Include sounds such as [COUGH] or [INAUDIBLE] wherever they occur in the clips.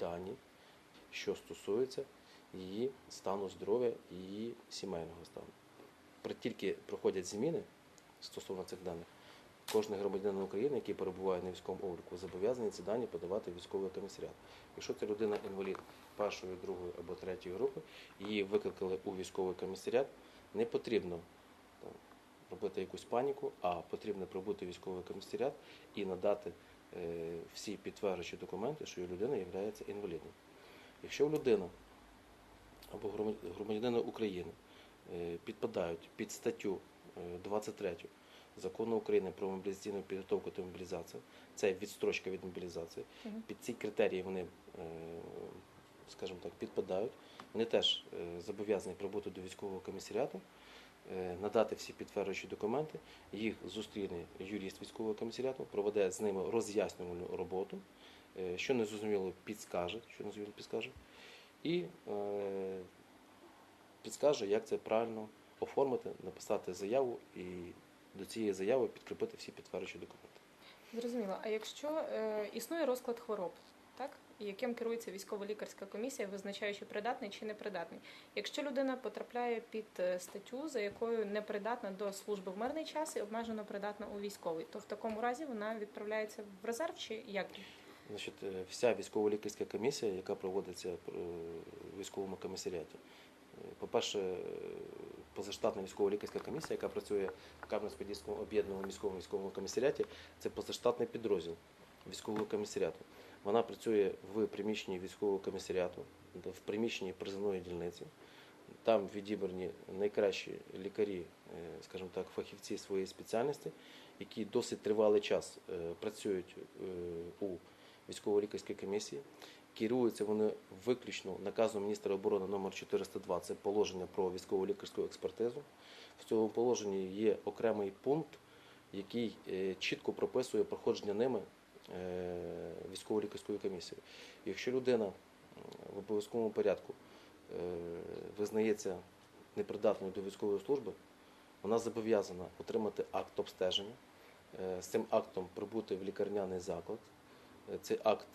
дані, що стосуються її стану здоров'я і її сімейного стану. При тільки проходять зміни стосовно цих даних, кожен громадянин України, який перебуває на військовому обліку, зобов'язаний ці дані подавати в військовий комісаріат. Якщо це людина інвалід першої, другої або третьої групи, її викликали у військовий комісаріат, не потрібно робити якусь паніку, а потрібно прибути військовий комісаріат і надати всі підтверджуючі документи, що людина є інвалідом. Якщо людина або громадя- громадянина України е, підпадають під статтю е, 23 закону України про мобілізаційну підготовку та мобілізацію, це відстрочка від мобілізації. Під ці критерії вони, е, скажімо так, підпадають. Вони теж е, зобов'язані прибути до військового комісаріату, е, надати всі підтверджуючі документи. Їх зустріне юрист військового комісаріату, проведе з ними роз'яснювальну роботу, е, що не зрозуміло підскаже, що не зрозуміло підскаже, і е, підскаже, як це правильно оформити, написати заяву і до цієї заяви підкріпити всі підтверджуючі документи. Зрозуміло. А якщо е, існує розклад хвороб, яким керується військово-лікарська комісія, визначаючи придатний чи непридатний. Якщо людина потрапляє під е, статтю, за якою непридатна до служби в мирний час і обмежено придатна у військовий, то в такому разі вона відправляється в резерв чи як? Значить, е, вся військово-лікарська комісія, яка проводиться е, в військовому комісаріаті. По-перше, позаштатна військово-лікарська комісія, яка працює в Кам'янсько-Подільському об'єднаному міському військовому комісаріаті, це позаштатний підрозділ військового комісаріату. Вона працює в приміщенні військового комісаріату, в приміщенні призовної дільниці. Там відібрані найкращі лікарі, е, скажімо так, фахівці своєї спеціальності, які досить тривалий час е, працюють е, у військово-лікарській комісії. Керуються вони виключно наказом міністра оборони номер 402 це положення про військово-лікарську експертизу. В цьому положенні є окремий пункт, який чітко прописує проходження ними військово-лікарською комісією. Якщо людина в обов'язковому порядку е, визнається непридатною до військової служби, вона зобов'язана отримати акт обстеження, е, з цим актом прибути в лікарняний заклад, е, цей акт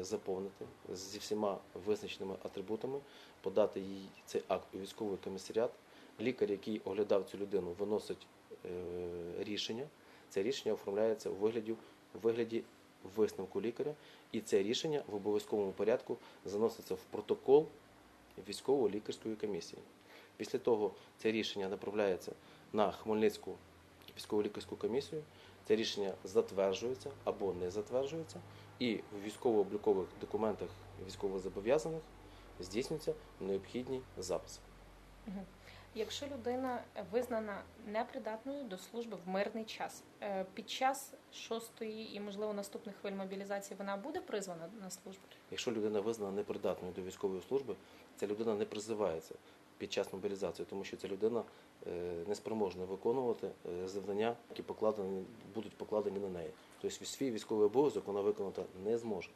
заповнити зі всіма визначеними атрибутами, подати їй цей акт у військовий комісаріат. Лікар, який оглядав цю людину, виносить е, рішення. Це рішення оформляється у вигляді, у вигляді висновку лікаря, і це рішення в обов'язковому порядку заноситься в протокол військово-лікарської комісії. Після того це рішення направляється на Хмельницьку військово-лікарську комісію. Це рішення затверджується або не затверджується, і в військово-облікових документах військовозобов'язаних здійснюються необхідні записи. Якщо людина визнана непридатною до служби в мирний час, е, під час шостої і можливо наступних хвиль мобілізації вона буде призвана на службу? Якщо людина визнана непридатною до військової служби, ця людина не призивається під час мобілізації, тому що ця людина е, не спроможна виконувати е, завдання, які покладені, будуть покладені на неї. Тобто свій військовий обов'язок вона виконати не зможе.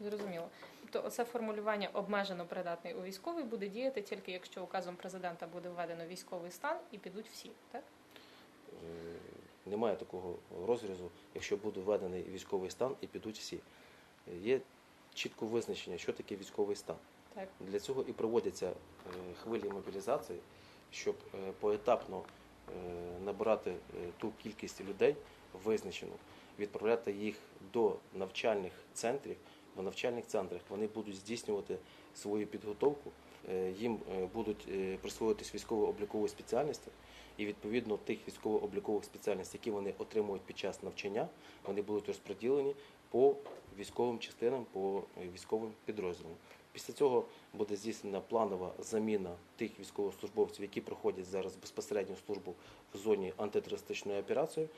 Зрозуміло. Тобто оце формулювання обмежено придатний у військовий буде діяти тільки якщо указом президента буде введено військовий стан і підуть всі, так? Е, Немає такого розрізу, якщо буде введений військовий стан і підуть всі. Є чітко визначення, що таке військовий стан. Так. Для цього і проводяться е, хвилі мобілізації, щоб е, поетапно набирати ту кількість людей визначену, відправляти їх до навчальних центрів. В навчальних центрах вони будуть здійснювати свою підготовку, е, їм е, будуть е, присвоїтись військово-облікові спеціальності, і відповідно тих військово-облікових спеціальностей, які вони отримують під час навчання, вони будуть розподілені по військовим частинам, по військовим підрозділам. Після цього буде здійснена планова заміна тих військовослужбовців, які проходять зараз безпосередню службу в зоні антитерористичної операції,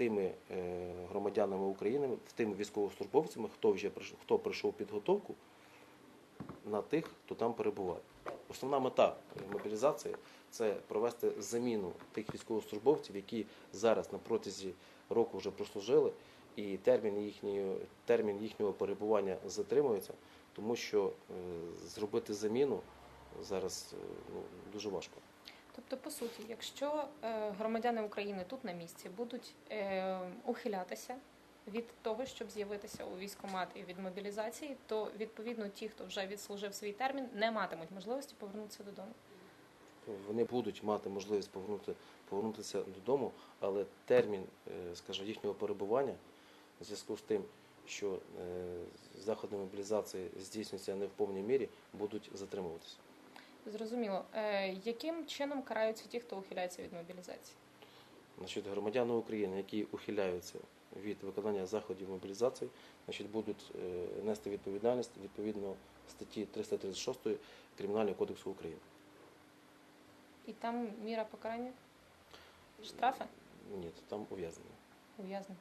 тими е, громадянами України, в тими військовослужбовцями, хто вже хто пройшов підготовку на тих, хто там перебуває. Основна мета мобілізації це провести заміну тих військовослужбовців, які зараз на протязі року вже прослужили, і термін їхньої, термін їхнього перебування затримується, тому що е, зробити заміну зараз е, ну, дуже важко. Тобто, по суті, якщо е, громадяни України тут на місці будуть е, ухилятися від того, щоб з'явитися у військкомат і від мобілізації, то відповідно ті, хто вже відслужив свій термін, не матимуть можливості повернутися додому. Вони будуть мати можливість повернути, повернутися додому, але термін, е, скажімо, їхнього перебування в зв'язку з тим, що заходи мобілізації здійснюються не в повній мірі, будуть затримуватися. Зрозуміло, Е, яким чином караються ті, хто ухиляється від мобілізації? Значить, громадяни України, які ухиляються від виконання заходів мобілізації, значить, будуть е, нести відповідальність відповідно статті 336 Кримінального кодексу України. І там міра покарання? Штрафи? Ні, там ув'язнення. Ув'язнення.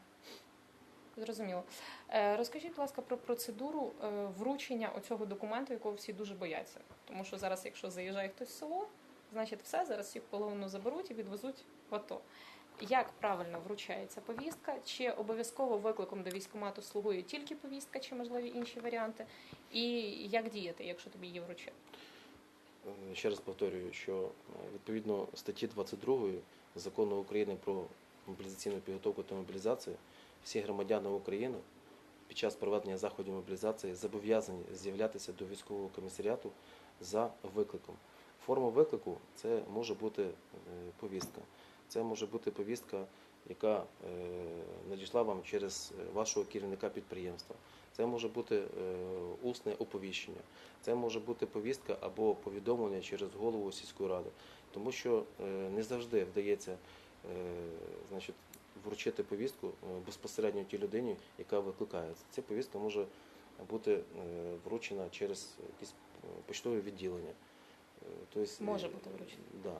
Зрозуміло. Е, Розкажіть, будь ласка, про процедуру е, вручення оцього документу, якого всі дуже бояться. Тому що зараз, якщо заїжджає хтось в село, значить все, зараз всіх половину заберуть і відвезуть в АТО. Як правильно вручається повістка? Чи обов'язково викликом до військкомату слугує тільки повістка, чи можливі інші варіанти? І як діяти, якщо тобі її вручили? Е, Ще раз повторюю, що відповідно статті 22 закону України про мобілізаційну підготовку та мобілізацію, всі громадяни України під час проведення заходів мобілізації зобов'язані з'являтися до військового комісаріату за викликом. Форма виклику це може бути е, повістка. Це може бути повістка, яка е, надійшла вам через е, вашого керівника підприємства. Це може бути усне оповіщення. Це може бути повістка або повідомлення через голову сільської ради, тому що не завжди вдається значить, вручити повістку е, безпосередньо тій людині, яка викликається. Ця повістка може бути е, вручена через якісь е, поштове відділення. Тобто, Може бути вручена. Да.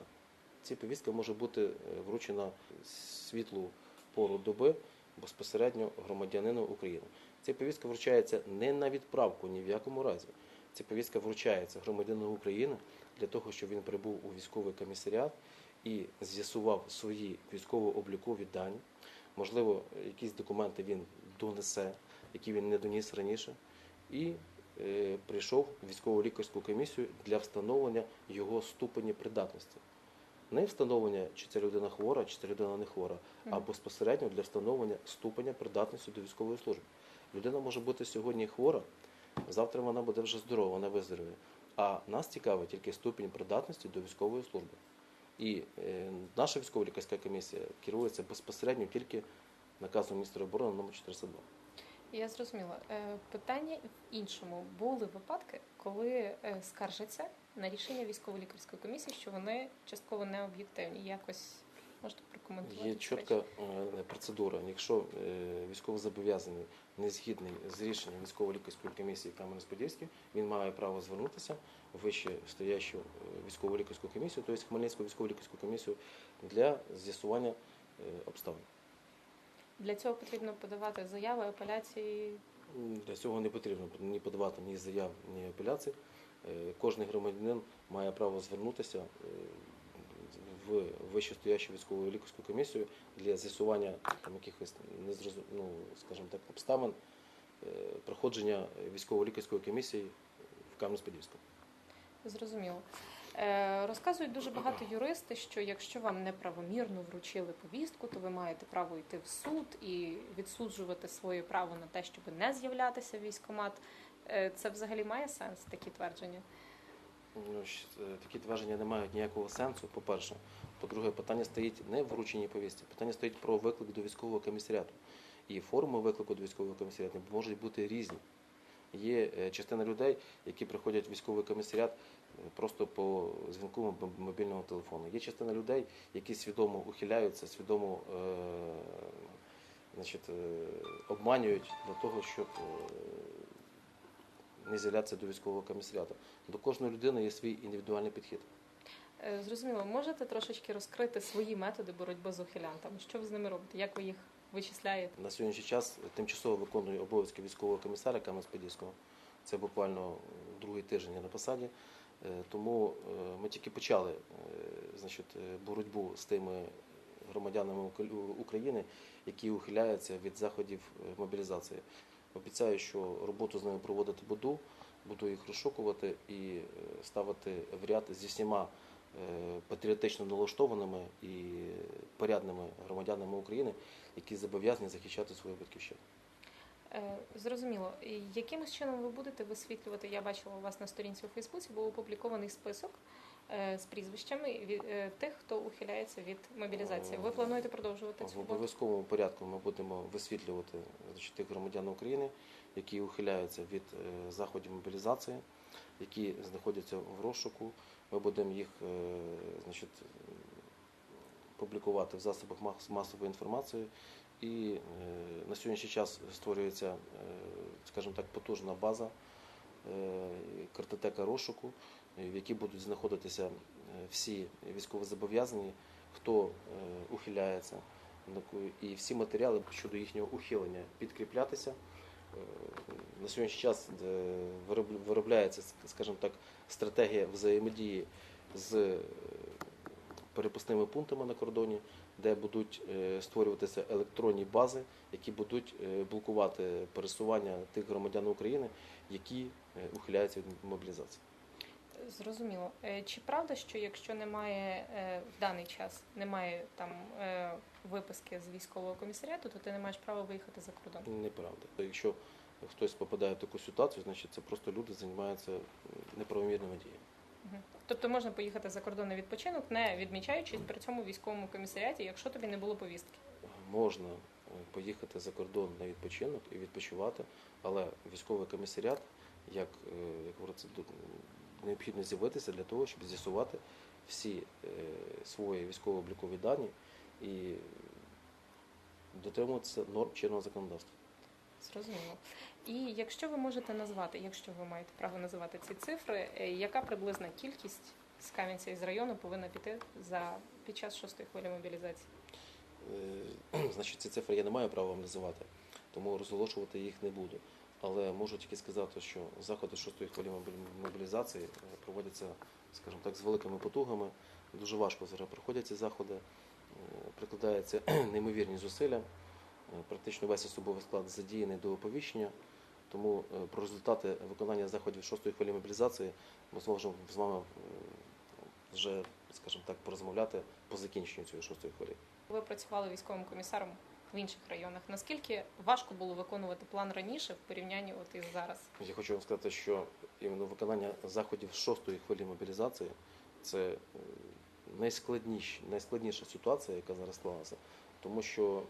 Ця повістка може бути вручена світлу пору доби безпосередньо громадянину України. Ця повістка вручається не на відправку ні в якому разі. Ця повістка вручається громадянину України для того, щоб він прибув у військовий комісаріат і з'ясував свої військово-облікові дані. Можливо, якісь документи він донесе, які він не доніс раніше, і е, прийшов в військово лікарську комісію для встановлення його ступені придатності. Не встановлення, чи ця людина хвора, чи ця людина не хвора, а безпосередньо для встановлення ступеня придатності до військової служби. Людина може бути сьогодні хвора, завтра вона буде вже здорова, вона виздоровіє. А нас цікавить тільки ступінь придатності до військової служби. І е, наша військово-лікарська комісія керується безпосередньо тільки наказом міністра оборони номер 402. Я зрозуміла. Е, Питання в іншому. Були випадки, коли е, скаржаться на рішення військово-лікарської комісії, що вони частково не об'єктивні. Якось можете прокоментувати? Є чітка е, процедура. Якщо е, військовозобов'язаний не згідний з рішенням військово-лікарської комісії Кам'янець-Подільський, він має право звернутися в вище стоящу е, військово-лікарську комісію, тобто Хмельницьку військово-лікарську комісію для з'ясування обставин. Для цього потрібно подавати заяви, апеляції. Для цього не потрібно ні подавати ні заяв, ні апеляцій. Кожен громадянин має право звернутися в вищестоящу військову лікарську комісію для з'ясування там якихось незрозу... ну, скажімо так, обставин е, проходження військово-лікарської комісії в Кам'янець-Подільському. Зрозуміло. Е, Розказують дуже багато юристи, що якщо вам неправомірно вручили повістку, то ви маєте право йти в суд і відсуджувати своє право на те, щоб не з'являтися в військкомат. Е, Це взагалі має сенс, такі твердження? Е, такі твердження не мають ніякого сенсу, по-перше. По-друге, питання стоїть не в врученні повістки, питання стоїть про виклик до військового комісаріату. І форми виклику до військового комісаріату можуть бути різні. Є е, частина людей, які приходять в військовий комісаріат е, просто по дзвінку мобільного телефону. Є частина людей, які свідомо ухиляються, свідомо е, значить, обманюють для того, щоб не з'являтися до військового комісаріату. До кожної людини є свій індивідуальний підхід. Е, Зрозуміло, можете трошечки розкрити свої методи боротьби з ухилянтами? Що ви з ними робите? Як ви їх вичисляєте? На сьогоднішній час тимчасово виконую обов'язки військового комісара Кам'янець-Подільського. Це буквально другий тиждень я на посаді. Е, Тому е, ми тільки почали е, значить, е, боротьбу з тими громадянами України, які ухиляються від заходів е, мобілізації. Обіцяю, що роботу з ними проводити буду, буду їх розшукувати і е, ставити в ряд зі всіма е, патріотично налаштованими і порядними громадянами України, які зобов'язані захищати свою батьківщину. Е, Зрозуміло. Якимось чином ви будете висвітлювати? Я бачила у вас на сторінці у Фейсбуці, був опублікований список з прізвищами е, тих, хто ухиляється від мобілізації. Ви плануєте продовжувати В цю роботу? обов'язковому порядку ми будемо висвітлювати тих громадян України, які ухиляються від е, заходів мобілізації, які знаходяться в розшуку. Ми будемо їх е, значить, публікувати в засобах масової інформації. І е, на сьогоднішній час створюється, е, скажімо так, потужна база, е, картотека розшуку, е, в якій будуть знаходитися е, всі військовозобов'язані, хто е, ухиляється, і всі матеріали щодо їхнього ухилення підкріплятися. Е, На сьогоднішній час е, виробляється, скажімо так, стратегія взаємодії з е, перепускними пунктами на кордоні, де будуть е, створюватися електронні бази, які будуть е, блокувати пересування тих громадян України, які е, ухиляються від мобілізації. Зрозуміло. Е, Чи правда, що якщо немає е, в даний час немає там е, виписки з військового комісаріату, то ти не маєш права виїхати за кордон? Неправда. Якщо хтось попадає в таку ситуацію, значить це просто люди займаються неправомірними діями. Тобто можна поїхати за кордон на відпочинок, не відмічаючись при цьому військовому комісаріаті, якщо тобі не було повістки. Можна поїхати за кордон на відпочинок і відпочивати, але військовий комісаріат, як, як говориться, необхідно з'явитися для того, щоб з'ясувати всі е, свої військово-облікові дані і дотримуватися норм чинного законодавства. Зрозуміло. І якщо ви можете назвати, якщо ви маєте право називати ці цифри, е, яка приблизна кількість з Кам'янця із району повинна піти за під час шостої хвилі мобілізації? Е, [CLEARS THROAT] Значить, ці цифри я не маю права вам називати, тому розголошувати їх не буду. Але можу тільки сказати, що заходи шостої хвилі мобілізації е, проводяться, скажімо так, з великими потугами. Дуже важко зараз проходять ці заходи, Е, прикладаються [CLEARS THROAT] неймовірні зусилля. Е, Практично весь особовий склад задіяний до оповіщення. Тому про результати виконання заходів шостої хвилі мобілізації ми зможемо з вами вже, скажімо так, порозмовляти по закінченню цієї шостої хвилі. Ви працювали військовим комісаром в інших районах. Наскільки важко було виконувати план раніше в порівнянні от із зараз? Я хочу вам сказати, що іменно виконання заходів шостої хвилі мобілізації це найскладніша, найскладніша ситуація, яка зараз склалася, тому що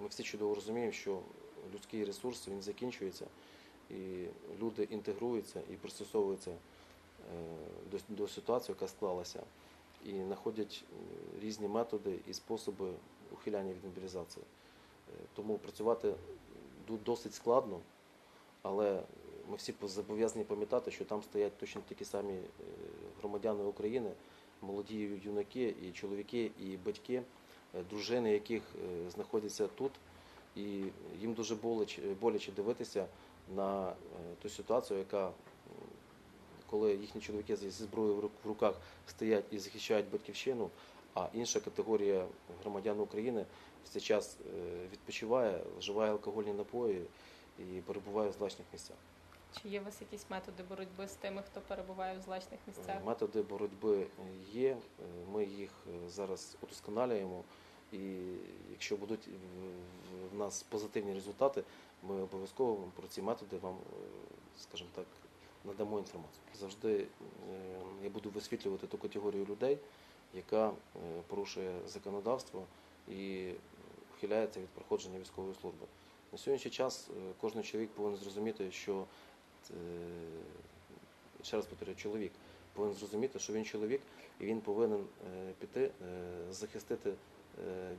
ми всі чудово розуміємо, що людський ресурс він закінчується, і люди інтегруються і пристосовуються е, до, до ситуації, яка склалася, і знаходять різні методи і способи ухиляння від мобілізації. Е, Тому працювати досить складно, але ми всі зобов'язані пам'ятати, що там стоять точно такі самі е, громадяни України, молоді юнаки, і чоловіки, і батьки, е, дружини, яких знаходяться тут, і їм дуже боляче, дивитися на ту ситуацію, яка коли їхні чоловіки зі зброєю в руках стоять і захищають батьківщину, а інша категорія громадян України в цей час е, відпочиває, вживає алкогольні напої і перебуває в злачних місцях. Чи є у вас якісь методи боротьби з тими, хто перебуває в злачних місцях? Методи боротьби є, е, ми їх е, зараз удосконалюємо, і якщо будуть в- нас позитивні результати, ми обов'язково про ці методи вам, е, скажімо так, надамо інформацію. Завжди е, я буду висвітлювати ту категорію людей, яка е, порушує законодавство і ухиляється від проходження військової служби. На сьогоднішній час е, кожен чоловік повинен зрозуміти, що е, ще раз повторюю, чоловік повинен зрозуміти, що він чоловік, і він повинен піти, захистити,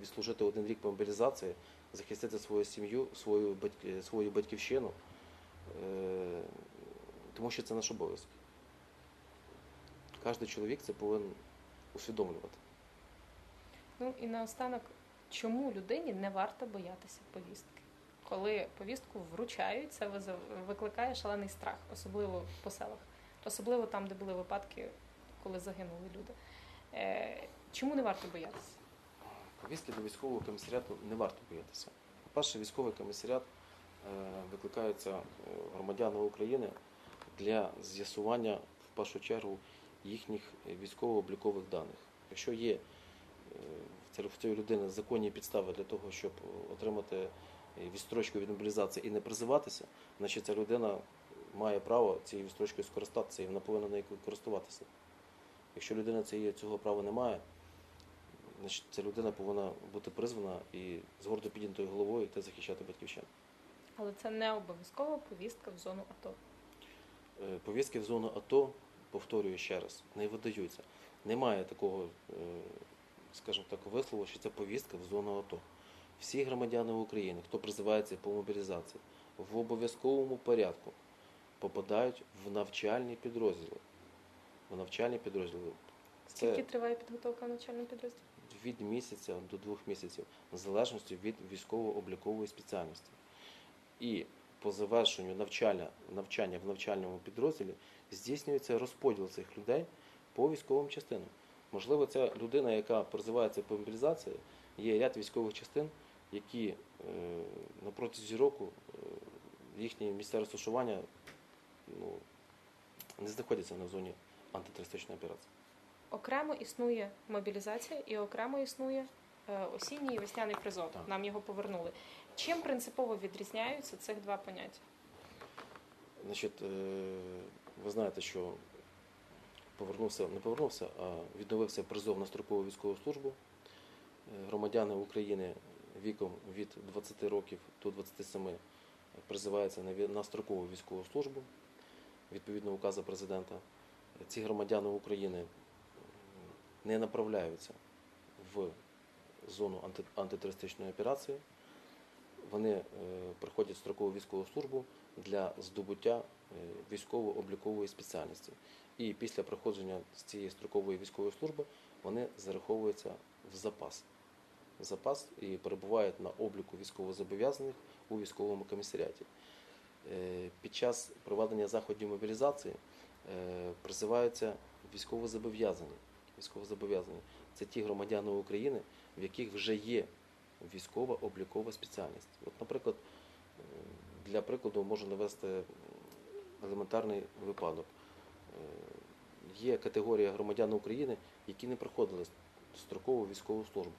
відслужити один рік мобілізації, захистити свою сім'ю, свою, батьк- свою батьківщину, тому що це наш обов'язок. Кожен чоловік це повинен усвідомлювати. Ну і наостанок, чому людині не варто боятися повістки? Коли повістку вручають, це викликає шалений страх, особливо по селах, особливо там, де були випадки, коли загинули люди. Е, чому не варто боятися? Повістки до військового комісаріату не варто боятися. По-перше, військовий комісаріат е, викликаються е, України для з'ясування в першу чергу їхніх е, військово-облікових даних. Якщо є е, в цієї- людини законні підстави для того, щоб отримати е, відстрочку від мобілізації і не призиватися, значить ця людина має право цією відстрочкою скористатися і вона повинна нею користуватися. Якщо людина цього права не має, значить ця людина повинна бути призвана і з гордо піднятою головою йти захищати батьківщину. Але це не обов'язкова повістка в зону АТО. Повістки в зону АТО, повторюю ще раз, не видаються. Немає такого, е, скажімо так, вислову, що це повістка в зону АТО. Всі громадяни України, хто призивається по мобілізації, в обов'язковому порядку попадають в навчальні підрозділи. В навчальні підрозділи. Скільки триває підготовка навчального підрозділу? від місяця до двох місяців, в залежності від військово-облікової спеціальності. І по завершенню навчання, навчання в навчальному підрозділі здійснюється розподіл цих людей по військовим частинам. Можливо, ця людина, яка призивається по мобілізації, є ряд військових частин, які е, на протязі року е, їхнє місце розташування ну, не знаходяться на зоні антитерористичної операції. Окремо існує мобілізація і окремо існує е, осінній і весняний призов. Так. Нам його повернули. Чим принципово відрізняються цих два поняття? Значить, е, ви знаєте, що повернувся, не повернувся, а відновився призов на строкову військову службу. Е, Громадяни України віком від 20 років до 27 призиваються на строкову військову службу відповідно указу президента. Ці громадяни України не направляються в зону анти- антитерористичної операції. Вони е, проходять строкову військову службу для здобуття е, військово-облікової спеціальності. І після проходження з цієї строкової військової служби вони зараховуються в запас. Запас і перебувають на обліку військовозобов'язаних у військовому комісаріаті. Е, Під час проведення заходів мобілізації призиваються військовозобов'язані. Військовозобов'язані. Це ті громадяни України, в яких вже є військова облікова спеціальність. От, наприклад, для прикладу можу навести елементарний випадок. Е, Є категорія громадян України, які не проходили строкову військову службу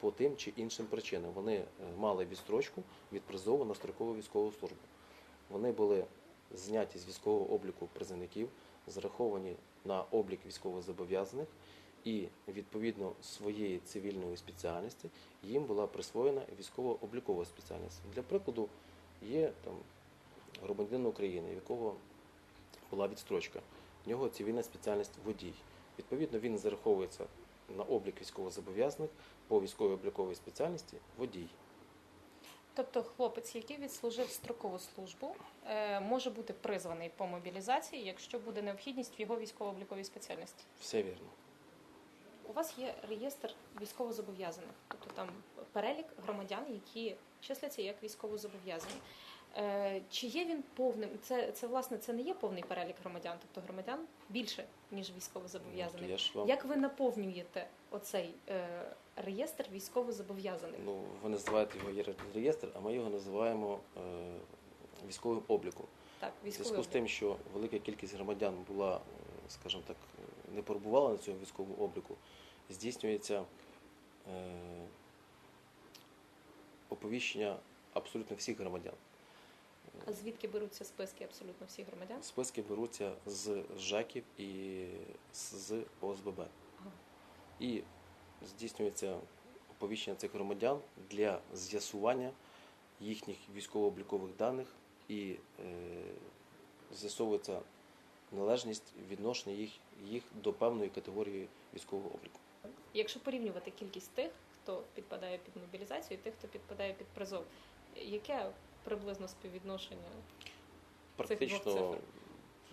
по тим чи іншим причинам. Вони е, мали відстрочку від призову на строкову військову службу. Вони були зняті з військового обліку призовників, зараховані на облік військовозобов'язаних, і відповідно своєї цивільної спеціальності їм була присвоєна військово-облікова спеціальність. Для прикладу, є там громадянин України, в якого була відстрочка. В нього цивільна спеціальність водій. Відповідно, він зараховується на облік військовозобов'язаних по військовій обліковій спеціальності водій. Тобто хлопець, який відслужив строкову службу, е, може бути призваний по мобілізації, якщо буде необхідність в його військово-обліковій спеціальності. Все вірно. У вас є реєстр військовозобов'язаних, тобто там перелік громадян, які числяться як військовозобов'язані. Е, Чи є він повним? Це, це власне це не є повний перелік громадян, тобто громадян більше ніж Ну, військовозобов'язаних. ж вам Як ви наповнюєте оцей е, реєстр військовозобов'язаних? Ну, ви називаєте його реєстр, а ми його називаємо е, військовим обліком. Так, В зв'язку з тим, що велика кількість громадян була, е, скажімо так, е, не перебувала на цьому військовому обліку, здійснюється е, оповіщення абсолютно всіх громадян. А звідки беруться списки абсолютно всіх громадян? Списки беруться з ЖЕКів і з з ОСББ. Ага. І здійснюється оповіщення цих громадян для з'ясування їхніх військово-облікових даних і е, з'ясовується належність відношення їх, їх до певної категорії військового обліку. Якщо порівнювати кількість тих, хто підпадає під мобілізацію, і тих, хто підпадає під призов, яке приблизно співвідношення? Практично цифр.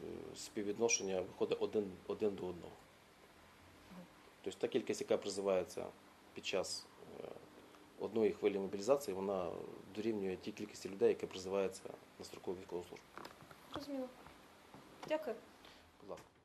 е, співвідношення виходить один, один до одного. Тобто та кількість, яка призивається під час е, одної хвилі мобілізації, вона дорівнює тій кількості людей, яка призивається на строкову військову службу. Розуміло. Дякую. Будь ласка.